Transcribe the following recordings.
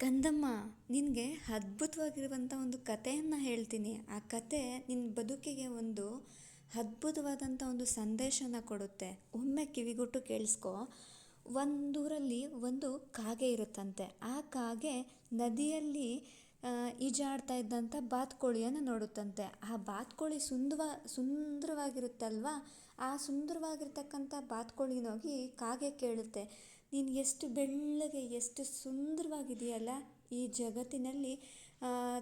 ಕಂದಮ್ಮ, ನಿನಗೆ ಅದ್ಭುತವಾಗಿರುವಂಥ ಒಂದು ಕಥೆಯನ್ನು ಹೇಳ್ತೀನಿ. ಆ ಕತೆ ನಿನ್ನ ಬದುಕಿಗೆ ಒಂದು ಅದ್ಭುತವಾದಂಥ ಒಂದು ಸಂದೇಶನ ಕೊಡುತ್ತೆ. ಒಮ್ಮೆ ಕಿವಿಗೊಟ್ಟು ಕೇಳಿಸ್ಕೊ. ಒಂದೂರಲ್ಲಿ ಒಂದು ಕಾಗೆ ಇರುತ್ತಂತೆ. ಆ ಕಾಗೆ ನದಿಯಲ್ಲಿ ಈಜಾಡ್ತಾ ಇದ್ದಂಥ ಬಾತುಕೋಳಿಯನ್ನು ನೋಡುತ್ತಂತೆ. ಆ ಬಾತುಕೋಳಿ ಸುಂದವ, ಸುಂದರವಾಗಿರುತ್ತಲ್ವಾ? ಆ ಸುಂದರವಾಗಿರ್ತಕ್ಕಂಥ ಬಾತುಕೋಳಿನೋಗಿ ಕಾಗೆ ಕೇಳುತ್ತೆ. ನೀನು ಎಷ್ಟು ಬೆಳ್ಳಗೆ, ಎಷ್ಟು ಸುಂದರವಾಗಿದೆಯಲ್ಲ ಈ ಜಗತ್ತಿನಲ್ಲಿ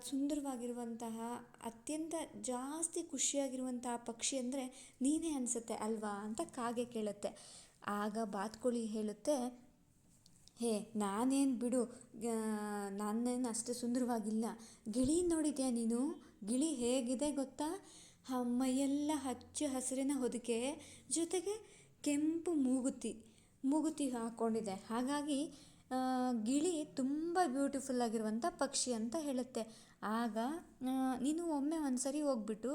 ಸುಂದರವಾಗಿರುವಂತಹ, ಅತ್ಯಂತ ಜಾಸ್ತಿ ಖುಷಿಯಾಗಿರುವಂತಹ ಪಕ್ಷಿ ಅಂದರೆ ನೀನೇ ಅನಿಸುತ್ತೆ ಅಲ್ವಾ ಅಂತ ಕಾಗೆ ಕೇಳುತ್ತೆ. ಆಗ ಬಾತುಕೋಳಿ ಹೇಳುತ್ತೆ, ಹೇ, ನಾನೇನು ಬಿಡು ನಾನೇನು ಅಷ್ಟು ಸುಂದರವಾಗಿಲ್ಲ. ಗಿಳಿ ನೋಡಿದ್ಯಾ ನೀನು? ಗಿಳಿ ಹೇಗಿದೆ ಗೊತ್ತಾ? ಮೈಯೆಲ್ಲ ಹಚ್ಚ ಹಸಿರಿನ ಹೊದಿಕೆ, ಜೊತೆಗೆ ಕೆಂಪು ಮೂಗುತಿ. ಮೂಗುತಿ ಹಾಕ್ಕೊಂಡಿದೆ ಹಾಗಾಗಿ ಗಿಳಿ ತುಂಬ ಬ್ಯೂಟಿಫುಲ್ ಆಗಿರುವಂಥ ಪಕ್ಷಿ ಅಂತ ಹೇಳುತ್ತೆ. ಆಗ ನೀನು ಒಮ್ಮೆ ಒಂದು ಸರಿ ಹೋಗ್ಬಿಟ್ಟು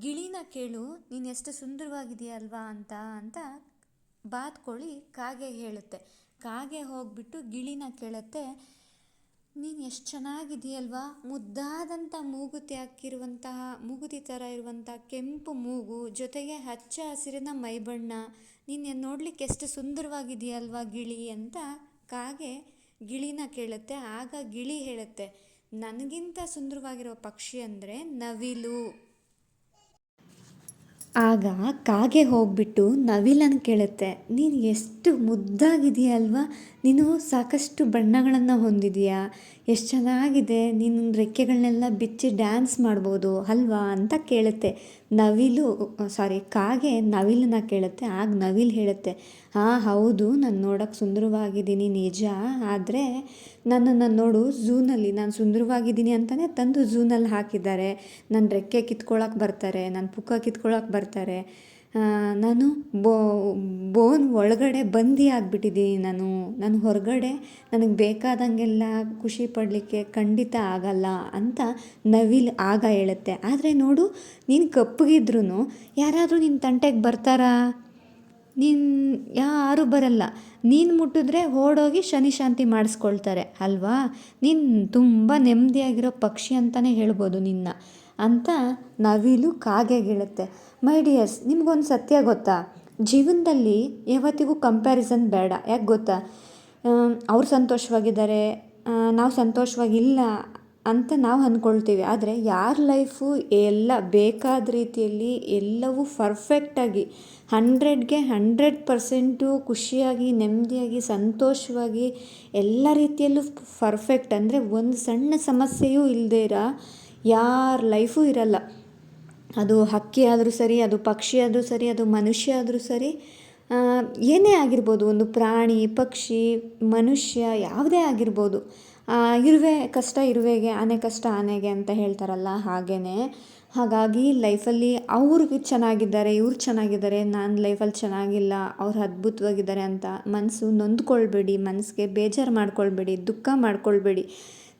ಗಿಳಿನ ಕೇಳು, ನೀನು ಎಷ್ಟು ಸುಂದರವಾಗಿದೆಯಾ ಅಲ್ವಾ ಅಂತ ಅಂತ ಬಾತ್ಕೋಳಿ ಕಾಗೆ ಹೇಳುತ್ತೆ. ಕಾಗೆ ಹೋಗ್ಬಿಟ್ಟು ಗಿಳಿನ ಕೇಳುತ್ತೆ. ನೀನು ಎಷ್ಟು ಚೆನ್ನಾಗಿದೆಯಲ್ವಾ? ಮುದ್ದಾದಂಥ ಮೂಗುತಿ ಹಾಕಿರುವಂತಹ ಮೂಗುತಿ ಥರ ಇರುವಂಥ ಕೆಂಪು ಮೂಗು, ಜೊತೆಗೆ ಹಚ್ಚ ಹಸಿರಿನ ಮೈಬಣ್ಣ. ನೀನು ನೋಡಲಿಕ್ಕೆ ಎಷ್ಟು ಸುಂದರವಾಗಿದೆಯಲ್ವಾ ಗಿಳಿ ಅಂತ ಕಾಗೆ ಗಿಳಿನ ಕೇಳುತ್ತೆ. ಆಗ ಗಿಳಿ ಹೇಳುತ್ತೆ, ನನಗಿಂತ ಸುಂದರವಾಗಿರೋ ಪಕ್ಷಿ ಅಂದರೆ ನವಿಲು. ಆಗ ಕಾಗೆ ಹೋಗ್ಬಿಟ್ಟು ನವಿಲನ್ನು ಕೇಳುತ್ತೆ, ನೀನು ಎಷ್ಟು ಮುದ್ದಾಗಿದ್ದೀಯ ಅಲ್ವಾ ನೀನು ಸಾಕಷ್ಟು ಬಣ್ಣಗಳನ್ನು ಹೊಂದಿದೀಯಾ? ಎಷ್ಟು ಚೆನ್ನಾಗಿದೆ? ನಿನ್ನ ರೆಕ್ಕೆಗಳನ್ನೆಲ್ಲ ಬಿಚ್ಚಿ ಡ್ಯಾನ್ಸ್ ಮಾಡ್ಬೋದು ಅಲ್ವಾ? ಅಂತ ಕೇಳುತ್ತೆ. ನವಿಲು, ಸಾರಿ, ಕಾಗೆ ನವಿಲನ್ನ ಕೇಳುತ್ತೆ, ಆಗ ನವಿಲು ಹೇಳುತ್ತೆ ಹಾಂ ಹೌದು, ನಾನು ನೋಡೋಕೆ ಸುಂದರವಾಗಿದ್ದೀನಿ, ನಿಜ, ಆದರೆ ನನ್ನನ್ನು ನೋಡು, ಝೂನಲ್ಲಿ ನಾನು ಸುಂದರವಾಗಿದ್ದೀನಿ ಅಂತಲೇ ತಂದು ಝೂನಲ್ಲಿ ಹಾಕಿದ್ದಾರೆ. ನನ್ನ ರೆಕ್ಕೆ ಕಿತ್ಕೊಳಕ್ಕೆ ಬರ್ತಾರೆ ನನ್ನ ಪುಕ್ಕ ಕಿತ್ಕೊಳ್ಳೋಕೆ ಬರ್ತಾರೆ. ನಾನು ಬೋನ್ ಒಳಗಡೆ ಬಂದಿ ಆಗಿಬಿಟ್ಟಿದ್ದೀನಿ ನಾನು. ನಾನು ಹೊರಗಡೆ ನನಗೆ ಬೇಕಾದಂಗೆಲ್ಲ ಖುಷಿ ಪಡಲಿಕ್ಕೆ ಖಂಡಿತ ಆಗಲ್ಲ ಅಂತ ನವಿಲು ಆಗ ಹೇಳುತ್ತೆ. ಆದರೆ ನೋಡು, ನೀನು ಕಪ್ಪಗಿದ್ರೂ ಯಾರಾದರೂ ನಿನ್ನ ತಂಟೆಗೆ ಬರ್ತಾರಾ? ನೀನು, ಯಾರೂ ಬರಲ್ಲ. ನೀನು ಮುಟ್ಟಿದ್ರೆ ಓಡೋಗಿ ಶನಿ ಶಾಂತಿ ಮಾಡಿಸ್ಕೊಳ್ತಾರೆ, ಅಲ್ವಾ? ನೀನು ತುಂಬ ನೆಮ್ಮದಿಯಾಗಿರೋ ಪಕ್ಷಿ ಅಂತಲೇ ಹೇಳ್ಬೋದು ನಿನ್ನ. ಅಂತ ನವಿಲು ಕಾಗೆ ಗೀಳುತ್ತೆ ಮೈ ಡಿಯರ್ಸ್ ನಿಮ್ಗೊಂದು ಸತ್ಯ ಗೊತ್ತಾ? ಜೀವನದಲ್ಲಿ ಯಾವತ್ತಿಗೂ ಕಂಪ್ಯಾರಿಸನ್ ಬೇಡ. ಯಾಕೆ ಗೊತ್ತಾ? ಅವ್ರು ಸಂತೋಷವಾಗಿದ್ದಾರೆ ನಾವು ಸಂತೋಷವಾಗಿಲ್ಲ ಅಂತ ನಾವು ಅಂದ್ಕೊಳ್ತೀವಿ ಆದರೆ ಯಾರ ಲೈಫು ಎಲ್ಲ ಬೇಕಾದ ರೀತಿಯಲ್ಲಿ ಎಲ್ಲವೂ ಪರ್ಫೆಕ್ಟಾಗಿ ಹಂಡ್ರೆಡ್ಗೆ ಹಂಡ್ರೆಡ್ ಪರ್ಸೆಂಟು ಖುಷಿಯಾಗಿ, ನೆಮ್ಮದಿಯಾಗಿ, ಸಂತೋಷವಾಗಿ, ಎಲ್ಲ ರೀತಿಯಲ್ಲೂ ಪರ್ಫೆಕ್ಟ್ ಅಂದರೆ ಒಂದು ಸಣ್ಣ ಸಮಸ್ಯೆಯೂ ಇಲ್ಲದೇ ಇರೋ ಯಾರ ಲೈಫೂ ಇರಲ್ಲ. ಅದು ಹಕ್ಕಿ ಆದರೂ ಸರಿ, ಅದು ಪಕ್ಷಿ ಆದರೂ ಸರಿ, ಅದು ಮನುಷ್ಯ ಆದರೂ ಸರಿ ಏನೇ ಆಗಿರ್ಬೋದು, ಒಂದು ಪ್ರಾಣಿ, ಪಕ್ಷಿ, ಮನುಷ್ಯ ಯಾವುದೇ ಆಗಿರ್ಬೋದು ಇರುವೆ ಕಷ್ಟ ಇರುವೆಗೆ, ಆನೆ ಕಷ್ಟ ಆನೆಗೆ ಅಂತ ಹೇಳ್ತಾರಲ್ಲ ಹಾಗೇ ಹಾಗಾಗಿ ಲೈಫಲ್ಲಿ ಅವ್ರಿಗೆ ಚೆನ್ನಾಗಿದ್ದಾರೆ, ಇವ್ರು ಚೆನ್ನಾಗಿದ್ದಾರೆ, ನಾನು ಲೈಫಲ್ಲಿ ಚೆನ್ನಾಗಿಲ್ಲ, ಅವ್ರು ಅದ್ಭುತವಾಗಿದ್ದಾರೆ ಅಂತ ಮನಸ್ಸು ನೊಂದ್ಕೊಳ್ಬೇಡಿ ಮನಸ್ಸಿಗೆ ಬೇಜಾರು ಮಾಡ್ಕೊಳ್ಬೇಡಿ, ದುಃಖ ಮಾಡ್ಕೊಳ್ಬೇಡಿ,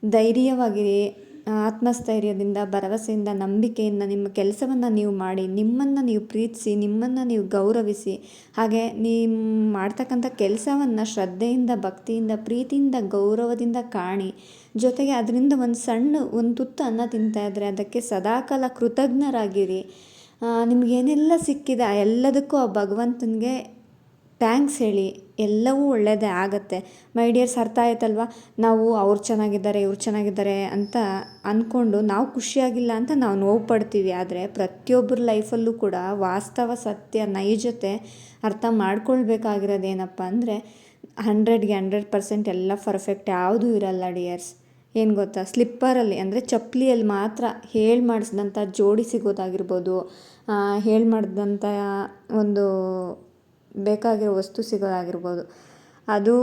ಧೈರ್ಯವಾಗಿರಿ. ಆತ್ಮಸ್ಥೈರ್ಯದಿಂದ, ಭರವಸೆಯಿಂದ, ನಂಬಿಕೆಯಿಂದ ನಿಮ್ಮ ಕೆಲಸವನ್ನು ನೀವು ಮಾಡಿ, ನಿಮ್ಮನ್ನು ನೀವು ಪ್ರೀತಿಸಿ, ನಿಮ್ಮನ್ನು ನೀವು ಗೌರವಿಸಿ, ಹಾಗೆ ನೀವು ಮಾಡ್ತಕ್ಕಂಥ ಕೆಲಸವನ್ನು ಶ್ರದ್ಧೆಯಿಂದ, ಭಕ್ತಿಯಿಂದ, ಪ್ರೀತಿಯಿಂದ, ಗೌರವದಿಂದ ಕಾಣಿ. ಜೊತೆಗೆ ಅದರಿಂದ ಒಂದು ಸಣ್ಣ, ಒಂದು ತುತ್ತು ಅನ್ನ ತಿಂತಾಯಿದ್ರೆ ಅದಕ್ಕೆ ಸದಾಕಾಲ ಕೃತಜ್ಞರಾಗಿರಿ. ನಿಮಗೇನೆಲ್ಲ ಸಿಕ್ಕಿದೆ ಎಲ್ಲದಕ್ಕೂ ಆ ಭಗವಂತನಿಗೆ ಥ್ಯಾಂಕ್ಸ್ ಹೇಳಿ, ಎಲ್ಲವೂ ಒಳ್ಳೆಯದೇ ಆಗುತ್ತೆ. ಮೈ ಡಿಯರ್ಸ್ ಅರ್ಥ ಆಯ್ತಲ್ವ ನಾವು ಅವ್ರು ಚೆನ್ನಾಗಿದ್ದಾರೆ, ಇವ್ರು ಚೆನ್ನಾಗಿದ್ದಾರೆ ಅಂತ ಅಂದ್ಕೊಂಡು ನಾವು ಖುಷಿಯಾಗಿಲ್ಲ ಅಂತ ನಾವು ನೋವು ಪಡ್ತೀವಿ. ಆದರೆ ಪ್ರತಿಯೊಬ್ಬರ ಲೈಫಲ್ಲೂ ಕೂಡ ವಾಸ್ತವ ಸತ್ಯ ನೈಜತೆ ಅರ್ಥ ಮಾಡ್ಕೊಳ್ಬೇಕಾಗಿರೋದು ಏನಪ್ಪ ಅಂದರೆ ಹಂಡ್ರೆಡ್ಗೆ ಹಂಡ್ರೆಡ್ ಪರ್ಸೆಂಟ್ ಎಲ್ಲ ಪರ್ಫೆಕ್ಟ್ ಯಾವುದೂ ಇರಲ್ಲ ಡಿಯರ್ಸ್. ಏನು ಗೊತ್ತಾ? ಸ್ಲಿಪ್ಪರಲ್ಲಿ ಅಂದರೆ ಚಪ್ಪಲಿಯಲ್ಲಿ ಮಾತ್ರ ಹೇಳಿ ಮಾಡಿಸಿದಂಥ ಜೋಡಿ ಸಿಗೋದಾಗಿರ್ಬೋದು. ಹೇಳಿ ಮಾಡಿದಂಥ ಒಂದು ಬೇಕಾಗಿರೋ ವಸ್ತು ಸಿಗೋದಾಗಿರ್ಬೋದು. ಅದು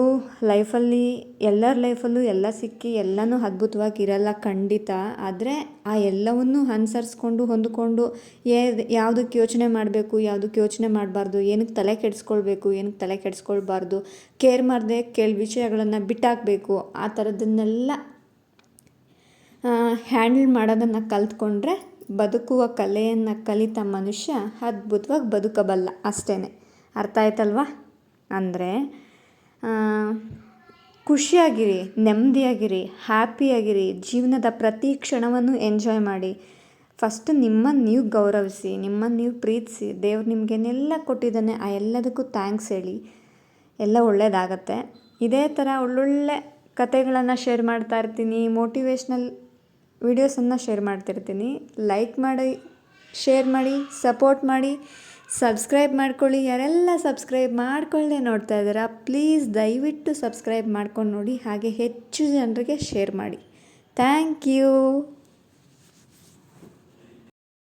ಲೈಫಲ್ಲಿ, ಎಲ್ಲರ ಲೈಫಲ್ಲೂ ಎಲ್ಲ ಸಿಕ್ಕಿ, ಎಲ್ಲನೂ ಅದ್ಭುತವಾಗಿ ಇರಲ್ಲ ಖಂಡಿತ. ಆದರೆ ಆ ಎಲ್ಲವನ್ನು ಅನುಸರಿಸ್ಕೊಂಡು, ಹೊಂದಿಕೊಂಡು ಯಾವುದಕ್ಕೆ ಯೋಚನೆ ಮಾಡಬೇಕು, ಯಾವುದಕ್ಕೆ ಯೋಚನೆ ಮಾಡಬಾರ್ದು, ಏನಕ್ಕೆ ತಲೆ ಕೆಡಿಸ್ಕೊಳ್ಬೇಕು, ಏನಕ್ಕೆ ತಲೆ ಕೆಡಿಸ್ಕೊಳ್ಬಾರ್ದು, ಕೇರ್ ಮಾಡದೆ ಕೆಲ ವಿಷಯಗಳನ್ನು ಬಿಟ್ಟಾಕಬೇಕು, ಆ ಥರದನ್ನೆಲ್ಲ ಹ್ಯಾಂಡಲ್ ಮಾಡೋದನ್ನು ಕಲ್ತ್ಕೊಂಡ್ರೆ ಬದುಕುವ ಕಲೆಯನ್ನು ಕಲಿತ ಮನುಷ್ಯ ಅದ್ಭುತವಾಗಿ ಬದುಕಬಲ್ಲ ಅಷ್ಟೇ ಅರ್ಥ ಆಯ್ತಲ್ವಾ? ಅಂದರೆ ಖುಷಿಯಾಗಿರಿ, ನೆಮ್ಮದಿಯಾಗಿರಿ, ಹ್ಯಾಪಿಯಾಗಿರಿ, ಜೀವನದ ಪ್ರತಿ ಕ್ಷಣವನ್ನು ಎಂಜಾಯ್ ಮಾಡಿ. ಫಸ್ಟ್ ನಿಮ್ಮನ್ನು ನೀವು ಗೌರವಿಸಿ, ನಿಮ್ಮನ್ನು ನೀವು ಪ್ರೀತಿಸಿ, ದೇವ್ರು ನಿಮಗೇನೆಲ್ಲ ಕೊಟ್ಟಿದ್ದಾನೆ, ಆ ಎಲ್ಲದಕ್ಕೂ ಥ್ಯಾಂಕ್ಸ್ ಹೇಳಿ. ಎಲ್ಲ ಒಳ್ಳೆಯದಾಗತ್ತೆ ಇದೇ ಥರ ಒಳ್ಳೊಳ್ಳೆ ಕತೆಗಳನ್ನು ಶೇರ್ ಮಾಡ್ತಾ ಇರ್ತೀನಿ ಮೋಟಿವೇಶ್ನಲ್ ವೀಡಿಯೋಸನ್ನು ಶೇರ್ ಮಾಡ್ತಿರ್ತೀನಿ. ಲೈಕ್ ಮಾಡಿ ಶೇರ್ ಮಾಡಿ ಸಪೋರ್ಟ್ ಮಾಡಿ. ಸಬ್ಸ್ಕ್ರೈಬ್ ಮಾಡ್ಕೊಳ್ಳಿ. ಯಾರೆಲ್ಲ ಸಬ್ಸ್ಕ್ರೈಬ್ ಮಾಡ್ಕೊಳ್ಳದೆ ನೋಡ್ತಾ ಇದ್ದೀರಾ ಪ್ಲೀಸ್ ದಯವಿಟ್ಟು ಸಬ್ಸ್ಕ್ರೈಬ್ ಮಾಡ್ಕೊಂಡು ನೋಡಿ. ಹಾಗೆ ಹೆಚ್ಚು ಜನರಿಗೆ ಶೇರ್ ಮಾಡಿ. Thank you